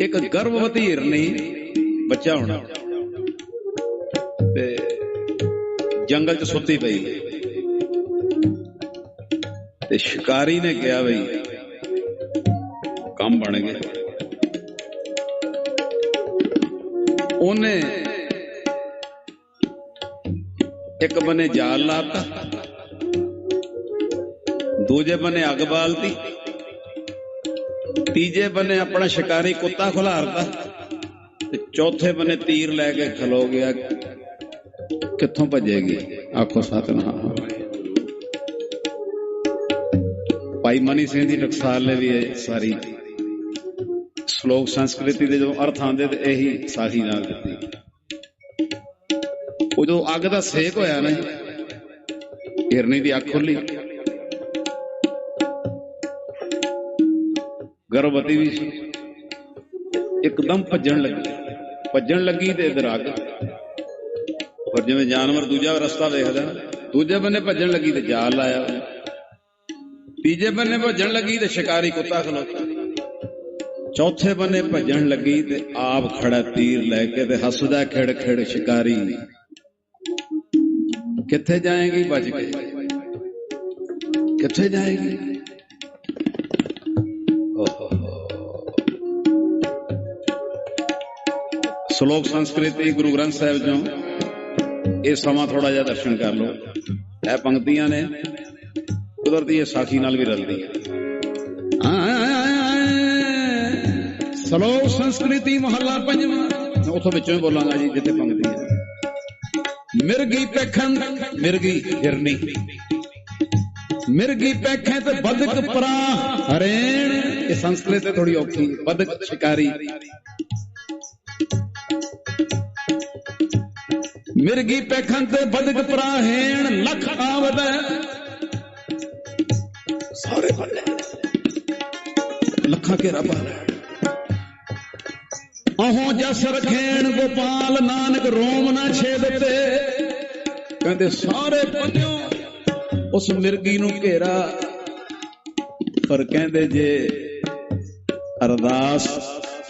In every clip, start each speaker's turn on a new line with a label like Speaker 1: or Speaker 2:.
Speaker 1: ਇੱਕ ਗਰਭਵਤੀ ਹਿਰਨੀ ਬੱਚਾ ਹੋਣਾ। ਤੇ ਜੰਗਲ 'ਚ ਸੁੱਤੀ ਪਈ। ਤੇ ਸ਼ਿਕਾਰੀ ਨੇ ਕਿਹਾ ਬਈ ਕੰਮ ਬਣ ਗਿਆ ਉਹਨੇ ਇੱਕ ਬਨੇ ਜਾਲ ਲਾਤਾ। ਦੂਜੇ ਬਨੇ ਅੱਗ ਬਾਲਤੀ। ਤੀਜੇ ਬੰਨੇ ਆਪਣਾ ਸ਼ਿਕਾਰੀ ਕੁੱਤਾ ਖੁਲਾਰਤਾ। ਤੇ ਚੌਥੇ ਬੰਨੇ ਤੀਰ ਲੈ ਕੇ ਖਲੋ ਗਿਆ। ਕਿੱਥੋਂ ਭੱਜੇਗੀ? ਆਖੋ ਸਤਨਾਮ। ਭਾਈ ਮਨੀ ਸਿੰਘ ਦੀ ਟਕਸਾਲ ਨੇ ਵੀ ਇਹ ਸਾਰੀ ਸ਼ਲੋਕ ਸੰਸਕ੍ਰਿਤੀ ਦੇ ਜਦੋਂ ਅਰਥ ਆਉਂਦੇ ਤੇ ਇਹੀ ਸਾਖੀ ਨਾਲ ਦਿੱਤੀ। ਉਦੋਂ ਅੱਗ ਦਾ ਸੇਕ ਹੋਇਆ ਨਾ ਹਿਰਨੀ ਦੀ ਅੱਖ ਖੁੱਲੀ। ਗਰਭਵਤੀ ਵੀ ਸੀ। ਇੱਕਦਮ ਭੱਜਣ ਲੱਗੀ। ਭੱਜਣ ਲੱਗੀ ਤੇ ਇਧਰ ਅੱਗ ਪਰ ਜਿਵੇਂ ਜਾਨਵਰ ਦੂਜਾ ਰਸਤਾ ਵੇਖਦਾ ਦੂਜੇ ਬੰਨੇ ਭੱਜਣ ਲੱਗੀ ਤੇ ਜਾਲ ਲਾਇਆ ਤੀਜੇ ਬੰਨੇ ਭੱਜਣ ਲੱਗੀ ਤੇ ਸ਼ਿਕਾਰੀ ਕੁੱਤਾ ਖਲੋਤਾ। ਚੌਥੇ ਬੰਨੇ ਭੱਜਣ ਲੱਗੀ ਤੇ ਆਪ ਖੜਾ ਤੀਰ ਲੈ ਕੇ ਤੇ ਹੱਸਦਾ ਖਿੜ ਖਿੜ ਸ਼ਿਕਾਰੀ। ਕਿੱਥੇ ਜਾਏਗੀ? ਭੱਜ ਕੇ। ਕਿੱਥੇ ਜਾਏਗੀ? ਸ਼ਲੋਕ ਸੰਸਕ੍ਰਿਤੀ ਗੁਰੂ ਗ੍ਰੰਥ ਸਾਹਿਬ ਚੋਂ ਇਹ ਸਮਾਂ ਥੋੜਾ ਜਿਹਾ ਦਰਸ਼ਨ ਕਰ ਲਓ। ਇਹ ਪੰਕਤੀਆਂ ਨੇ, ਕੁਦਰਤੀ ਇਹ ਸਾਖੀ ਨਾਲ ਵੀ ਰਲਦੀ ਸ਼ਲੋਕ ਸੰਸਕ੍ਰਿਤੀ ਮਹੱਲਾ ਪੰਜਵਾਂ। ਮੈਂ ਉਥੋਂ ਵਿੱਚੋਂ ਹੀ ਬੋਲਾਂਗਾ ਜੀ, ਜਿੱਥੇ ਪੰਕਤੀ ਹੈ। ਮਿਰਗੀ ਪੈਖਣ, ਮਿਰਗੀ ਹਿਰਨੀ ਮਿਰਗੀ ਪੈਖੇ ਤੇ ਬਦਕ ਪਰਾ, ਹਰੇਣ। ਇਹ ਸੰਸਕ੍ਰਿਤ ਤੇ ਥੋੜੀ ਔਖੀ ਬਦਕ ਸ਼ਿਕਾਰੀ। ਮਿਰਗੀ ਪੈਖਣ ਤੇ ਬਦਕ ਪਰਾ ਹੇਣ ਲਖ ਆਵਦਾ ਸਾਰੇ ਬੱਲੇ ਲੱਖਾਂ ਘੇਰਾ ਪਾ ਲੈ। ਅਹੋਂ ਜਸ ਰਖੇਣ ਗੋਪਾਲ ਨਾਨਕ ਰੋਮ ਨਾ ਛੇਦ ਤੇ। ਕਹਿੰਦੇ ਸਾਰੇ ਪੰਜੋ ਉਸ ਮਿਰਗੀ ਨੂੰ ਘੇਰਾ। ਪਰ ਕਹਿੰਦੇ ਜੇ ਅਰਦਾਸ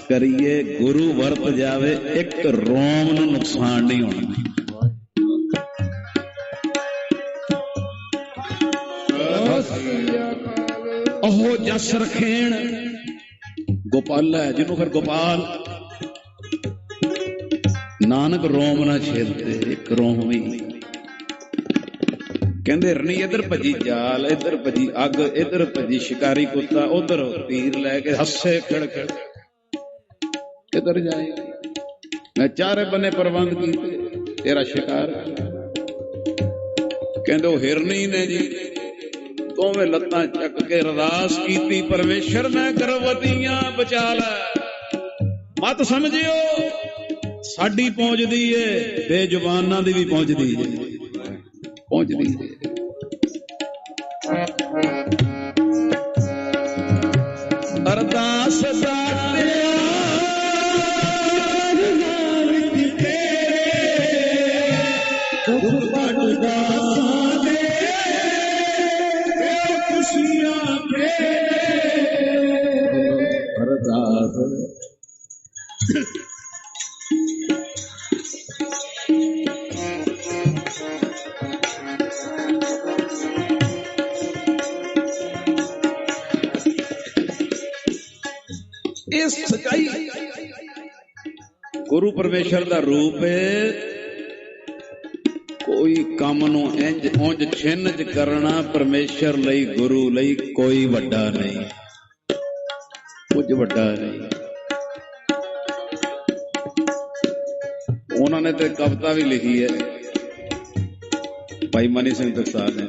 Speaker 1: ਕਰੀਏ ਗੁਰੂ ਵਰਤ ਜਾਵੇ, ਇੱਕ ਰੋਮ ਨੂੰ ਨੁਕਸਾਨ ਨਹੀਂ ਹੋਣਾ। ਉਹ ਜਸ ਰਖੇਣ। ਗੋਪਾਲ ਹੈ, ਜਿਹਨੂੰ ਫਿਰ ਗੋਪਾਲ। ਨਾਨਕ ਰੋਮ ਨਾ ਛੇਦਤੇ ਇੱਕ ਰੋਮ ਵੀ। ਕਹਿੰਦੇ, ਰਣੀ, ਇੱਧਰ ਭੱਜੀ ਜਾਲ, ਇੱਧਰ ਭੱਜੀ ਅੱਗ, ਇੱਧਰ ਭੱਜੀ ਸ਼ਿਕਾਰੀ ਕੁੱਤਾ, ਉਧਰ ਤੀਰ ਲੈ ਕੇ ਹੱਸੇ ਖੜ ਖੜ ਕਿੱਧਰ ਜਾਏ ਮੈਂ ਚਾਰੇ ਬੰਨੇ ਪ੍ਰਬੰਧ ਕੀਤੇ, ਤੇਰਾ ਸ਼ਿਕਾਰ। ਕਹਿੰਦੇ, ਉਹ ਹਿਰਨੀ ਨੇ ਜੀ ਦੋਵੇਂ ਲੱਤਾਂ ਚੱਕ ਕੇ ਅਰਦਾਸ ਕੀਤੀ, ਪਰਮੇਸ਼ਰ, ਮੈਂ ਗਰਭਵਤੀਆਂ ਬਚਾ ਲੈ। ਮਤ ਸਮਝਿਓ, ਸਾਡੀ ਪਹੁੰਚਦੀ ਏ, ਬੇਜ਼ੁਬਾਨਾਂ ਦੀ ਵੀ ਪਹੁੰਚਦੀ ਏ। ਪਹੁੰਚਦੀ ਏ। ਸਚਾਈ। ਗੁਰੂ ਪਰਮੇਸ਼ਰ ਦਾ ਰੂਪ ਹੈ। ਕੋਈ ਕੰਮ ਨੂੰ ਇੰਜ ਉਂਝ ਛਿੰਨ ਕਰਨਾ ਪਰਮੇਸ਼ਰ ਲਈ, ਗੁਰੂ ਲਈ ਕੋਈ ਵੱਡਾ ਨਹੀਂ। ਕੁਝ ਵੱਡਾ ਨਹੀਂ। ਉਹਨਾਂ ਨੇ ਤੇ ਕਵਿਤਾ ਵੀ ਲਿਖੀ ਹੈ। ਭਾਈ ਮਨੀ ਸਿੰਘ ਦਸਤਾਰ ਨੇ।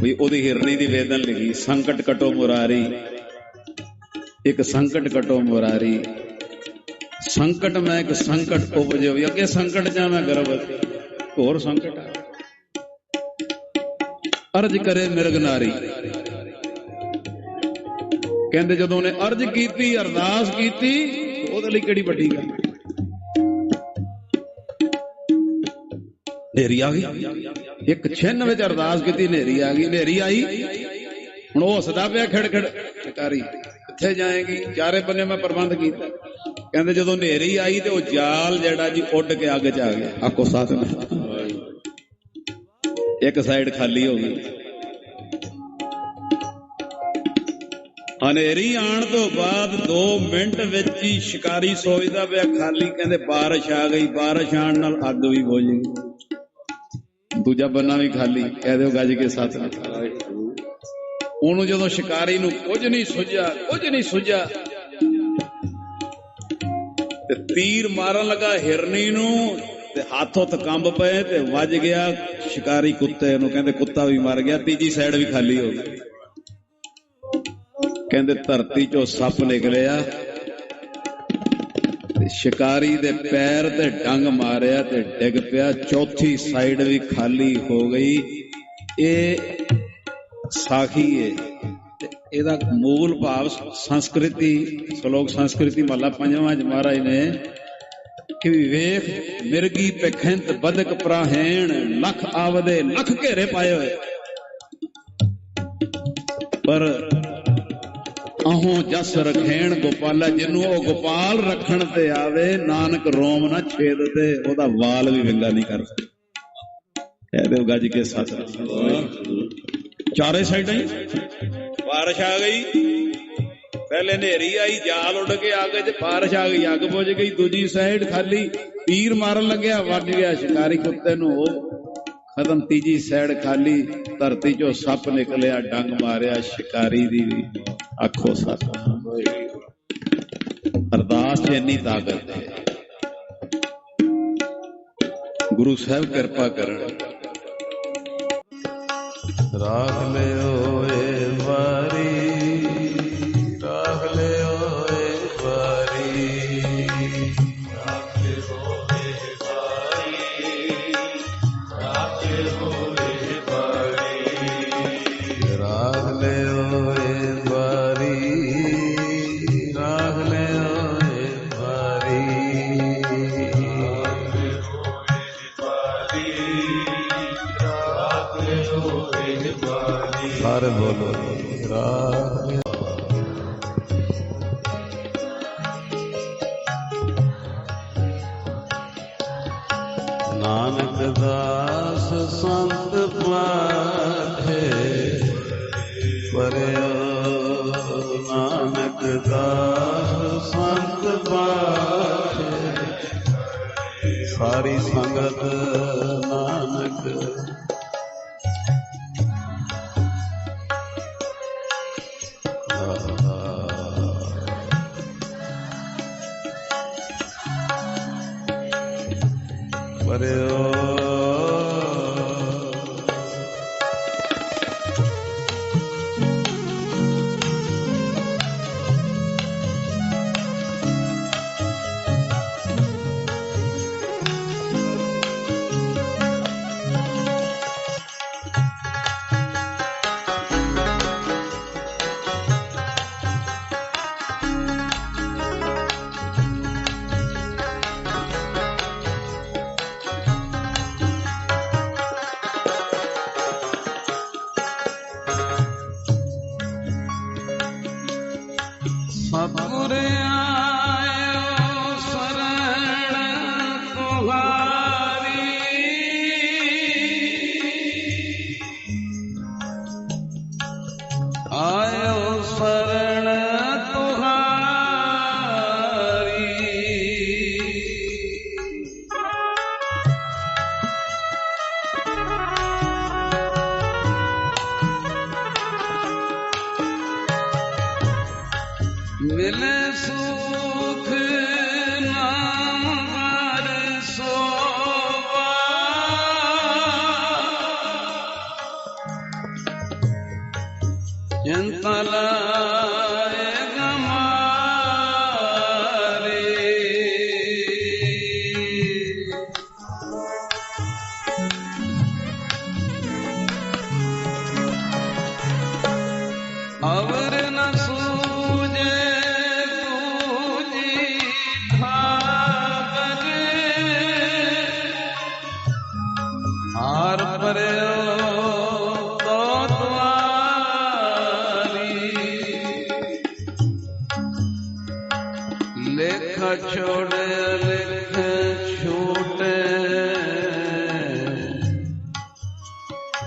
Speaker 1: ਵੀ ਉਹਦੀ ਹਿਰਨੀ ਦੀ ਵੇਦਨ ਲਿਖੀ, ਸੰਕਟ ਕਟੋ ਮੁਰਾਰੀ। ਇੱਕ ਸੰਕਟ ਕਟੋ ਮੁਰਾਰੀ। ਸੰਕਟ ਮੈਂ ਇੱਕ ਸੰਕਟ ਉਪਜਿਓ ਵੀ, ਅੱਗੇ ਸੰਕਟ ਜਾਂ ਗਰਭ ਹੋਰ ਸੰਕਟ ਆ। ਅਰਜ ਕਰੇ ਮਿਰਗ ਕਹਿੰਦੇ ਜਦੋਂ ਉਹਨੇ ਅਰਜ ਕੀਤੀ, ਅਰਦਾਸ ਕੀਤੀ, ਉਹਦੇ ਲਈ ਕਿਹੜੀ ਵੱਡੀ ਗੱਲ? ਨੇਰੀ ਆ ਗਈ। ਇੱਕ ਛਿੰਨ ਵਿੱਚ ਅਰਦਾਸ ਕੀਤੀ ਨੇਰੀ ਆ ਗਈ ਨੇਰੀ ਆਈ। ਹੁਣ ਉਹ ਹੱਸਦਾ ਪਿਆ ਖੜ ਖੜ ਕਿੱਥੇ ਜਾਏਗੀ। ਚਾਰੇ ਬੰਨੇ ਮੈਂ ਪ੍ਰਬੰਧ ਕੀਤਾ। ਕਹਿੰਦੇ ਜਦੋਂ ਹਨੇਰੀ ਆਈ ਤੇ ਉਹ ਜਾਲ ਜਿਹੜਾ ਜੀ ਉੱਡ ਕੇ ਅੱਗ 'ਚ ਆ ਗਿਆ। ਆਕੋ ਸਾਥ ਇੱਕ ਸਾਈਡ ਖਾਲੀ ਹੋ ਗਈ। ਹਨੇਰੀ ਆਉਣ ਤੋਂ ਬਾਅਦ 2 ਮਿੰਟ ਵਿੱਚ ਹੀ ਸ਼ਿਕਾਰੀ ਸੋਚਦਾ ਪਿਆ, ਖਾਲੀ ਕਹਿੰਦੇ ਬਾਰਿਸ਼ ਆ ਗਈ, ਬਾਰਿਸ਼ ਆਉਣ ਨਾਲ ਅੱਗ ਵੀ ਹੋ ਗਈ। ਦੂਜਾ ਬੰਨਾ ਵੀ ਖਾਲੀ, ਕਹਿ ਦਿਓ ਗੱਜ ਕੇ ਸੱਤ ਉਹਨੂੰ ਜਦੋਂ ਸ਼ਿਕਾਰੀ ਨੂੰ ਕੁਝ ਨਹੀਂ ਸੁਝਿਆ, ਕੁਝ ਨਹੀਂ ਸੁਝਿਆ, ਤੇ ਤੀਰ ਮਾਰਨ ਲੱਗਾ ਹਿਰਨੀ ਨੂੰ, ਤੇ ਹੱਥ ਹੁੱਥ ਪਏ ਤੇ ਵੱਜ ਗਿਆ ਸ਼ਿਕਾਰੀ ਕੁੱਤੇ ਨੂੰ, ਕਹਿੰਦੇ ਕੁੱਤਾ ਵੀ ਮਰ ਗਿਆ, ਤੀਜੀ ਸਾਈਡ ਵੀ ਖਾਲੀ ਹੋ ਗਈ। ਕਹਿੰਦੇ ਧਰਤੀ ਚੋਂ ਸੱਪ ਨਿਕਲਿਆ, ਤੇ ਸ਼ਿਕਾਰੀ ਦੇ ਪੈਰ ਤੇ ਡੰਗ ਮਾਰਿਆ ਤੇ ਡਿੱਗ ਪਿਆ, ਚੌਥੀ ਸਾਈਡ ਵੀ ਖਾਲੀ ਹੋ ਗਈ। ਇਹ ਸਾਖੀ ਏ। ਤੇ ਇਹਦਾ ਮੂਲ ਭਾਵ ਸੰਸਕ੍ਰਿਤੀ, ਸ਼ਲੋਕ ਸੰਸਕ੍ਰਿਤੀ ਮਹਲਾ ਪੰਜਵਾਂ ਚ ਮਹਾਰਾਜ ਨੇ ਕਿ ਵੇਖ ਮਿਰਗੀ ਪਖੰਤ ਬਦਕ ਪ੍ਰਾਹੇਣ, ਲੱਖ ਆਵਦੇ ਲੱਖ ਘੇਰੇ ਪਾਏ ਹੋਏ। ਪਰ ਅਹੋਂ ਜਸ ਰਖੇਣ ਗੋਪਾਲਾ, ਜਿਹਨੂੰ ਉਹ ਗੋਪਾਲ ਰੱਖਣ ਤੇ ਆਵੇ, ਨਾਨਕ ਰੋਮ ਨਾ ਛੇਦ ਤੇ, ਉਹਦਾ ਵਾਲ ਵੀ ਵਿੰਗਾ ਨਹੀਂ ਕਰ ਸਕਦਾ। ਕਹਿ ਦਿਓ ਗੱਜ ਕੇ ਸੱਚ ਚਾਰੇ ਸਾਈਡਾਂ ਹੀ। ਬਾਰਿਸ਼ ਆ ਗਈ। ਪਹਿਲੇ ਹਨੇਰੀ ਆਈ, ਜਾਲ ਉੱਡ ਕੇ ਅੱਗ 'ਚ ਬਾਰਿਸ਼ ਆ ਗਈ, ਅੱਗ ਬੁਝ ਗਈ। ਦੂਜੀ ਸਾਈਡ ਖਾਲੀ ਤੀਰ ਮਾਰਨ ਲੱਗਿਆ ਵੱਜ ਗਿਆ ਸ਼ਿਕਾਰੀ ਕੁੱਤੇ ਨੂੰ। ਉਹ ਖਤਮ, ਤੀਜੀ ਸਾਈਡ ਖਾਲੀ ਧਰਤੀ 'ਚੋਂ ਸੱਪ ਨਿਕਲਿਆ, ਡੰਗ ਮਾਰਿਆ, ਸ਼ਿਕਾਰੀ ਦੀ ਆਖੋ ਸੱਚ ਅਰਦਾਸ 'ਚ ਇੰਨੀ ਤਾਕਤ ਹੈ। ਗੁਰੂ ਸਾਹਿਬ ਕਿਰਪਾ ਕਰਨ।
Speaker 2: ਰਾਖ ਲਿਓ। ਨਾਨਕ ਦਾਸ ਸੰਤ ਪਾਠੇ ਪਰਿਓ ਨਾਨਕ ਦਾਸ ਸੰਤ ਪਾਠੇ ਸਾਰੀ ਸੰਗਤ ਨਾਨਕ
Speaker 1: Hare Om.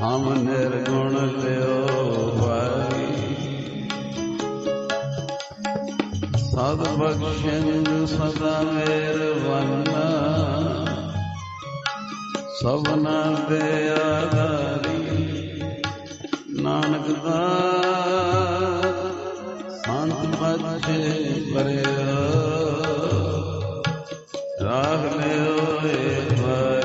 Speaker 1: ਹਮ ਨਿਰਗੁਣ ਲਿਓ ਭਾਈ। ਸਦ ਬਖਸ਼ਿੰਦ ਸਦਾ ਮਿਹਰਬਾਨਾ ਸਭਨਾ ਦੇ ਆਧਾਰੀ। ਨਾਨਕ ਦਾ ਸੰਤ ਬਖਸ਼ੇ ਪਰਿਆ ਰਾਗ ਲਿਓ ਏ ਭਾਈ।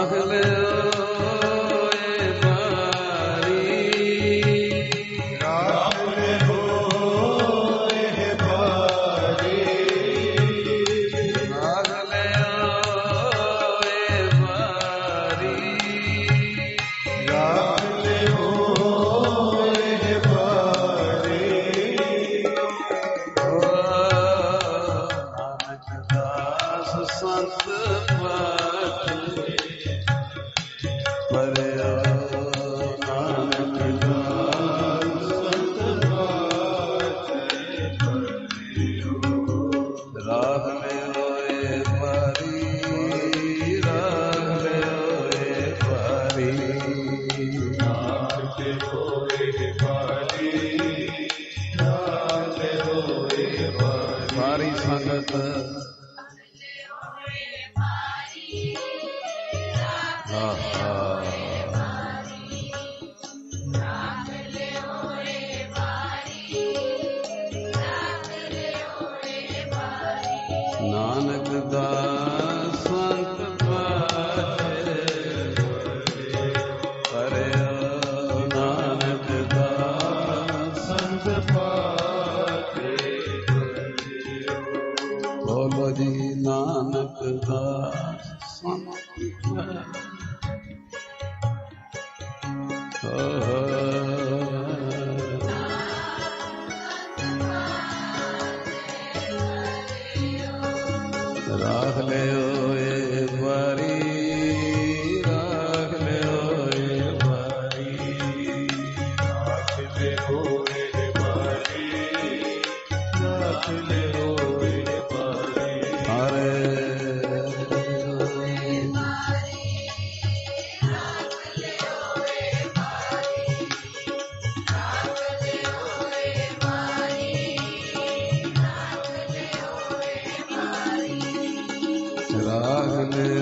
Speaker 1: Mahler. Hare राह गयो Amen.